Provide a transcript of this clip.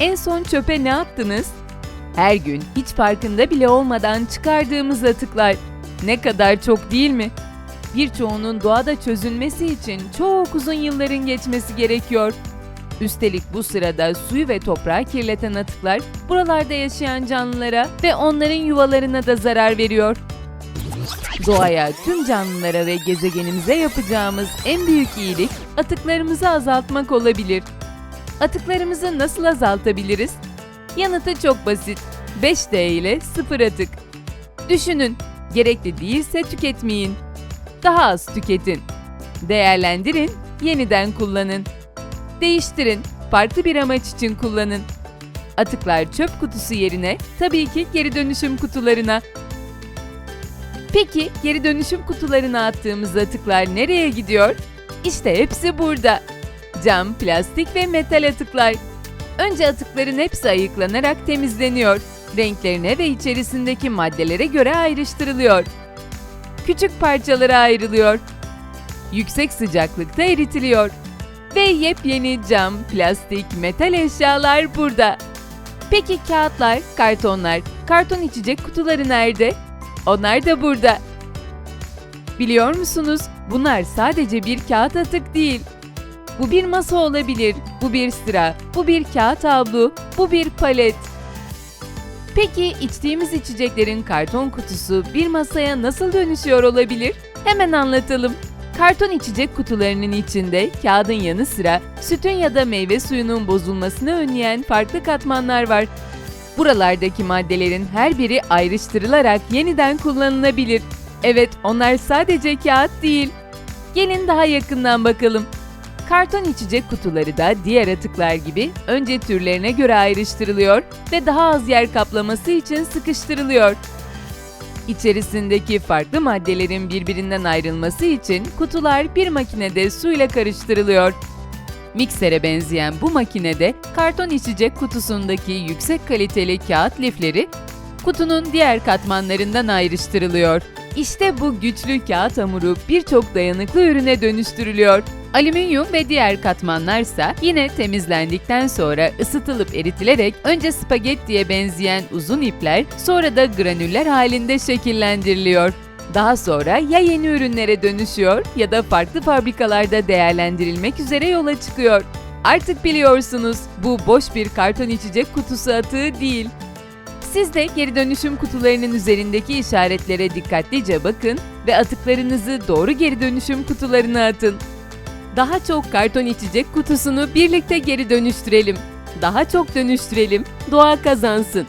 En son çöpe ne attınız? Her gün hiç farkında bile olmadan çıkardığımız atıklar. Ne kadar çok değil mi? Birçoğunun doğada çözülmesi için çok uzun yılların geçmesi gerekiyor. Üstelik bu sırada suyu ve toprağı kirleten atıklar buralarda yaşayan canlılara ve onların yuvalarına da zarar veriyor. Doğaya, tüm canlılara ve gezegenimize yapacağımız en büyük iyilik atıklarımızı azaltmak olabilir. Atıklarımızı nasıl azaltabiliriz? Yanıtı çok basit. 5D ile sıfır atık. Düşünün, gerekli değilse tüketmeyin. Daha az tüketin. Değerlendirin, yeniden kullanın. Değiştirin, farklı bir amaç için kullanın. Atıklar çöp kutusu yerine tabii ki geri dönüşüm kutularına. Peki geri dönüşüm kutularına attığımız atıklar nereye gidiyor? İşte hepsi burada. Cam, plastik ve metal atıklar. Önce atıkların hepsi ayıklanarak temizleniyor. Renklerine ve içerisindeki maddelere göre ayrıştırılıyor. Küçük parçalara ayrılıyor. Yüksek sıcaklıkta eritiliyor. Ve yepyeni cam, plastik, metal eşyalar burada. Peki kağıtlar, kartonlar, karton içecek kutuları nerede? Onlar da burada. Biliyor musunuz? Bunlar sadece bir kağıt atık değil. Bu bir masa olabilir, bu bir sıra, bu bir kağıt havlu, bu bir palet. Peki içtiğimiz içeceklerin karton kutusu bir masaya nasıl dönüşüyor olabilir? Hemen anlatalım. Karton içecek kutularının içinde kağıdın yanı sıra sütün ya da meyve suyunun bozulmasını önleyen farklı katmanlar var. Buralardaki maddelerin her biri ayrıştırılarak yeniden kullanılabilir. Evet, onlar sadece kağıt değil. Gelin daha yakından bakalım. Karton içecek kutuları da diğer atıklar gibi önce türlerine göre ayrıştırılıyor ve daha az yer kaplaması için sıkıştırılıyor. İçerisindeki farklı maddelerin birbirinden ayrılması için kutular bir makinede suyla karıştırılıyor. Miksere benzeyen bu makinede karton içecek kutusundaki yüksek kaliteli kağıt lifleri kutunun diğer katmanlarından ayrıştırılıyor. İşte bu güçlü kağıt hamuru birçok dayanıklı ürüne dönüştürülüyor. Alüminyum ve diğer katmanlarsa yine temizlendikten sonra ısıtılıp eritilerek önce spagettiye benzeyen uzun ipler sonra da granüller halinde şekillendiriliyor. Daha sonra ya yeni ürünlere dönüşüyor ya da farklı fabrikalarda değerlendirilmek üzere yola çıkıyor. Artık biliyorsunuz bu boş bir karton içecek kutusu atığı değil. Siz de geri dönüşüm kutularının üzerindeki işaretlere dikkatlice bakın ve atıklarınızı doğru geri dönüşüm kutularına atın. Daha çok karton içecek kutusunu birlikte geri dönüştürelim. Daha çok dönüştürelim, doğa kazansın.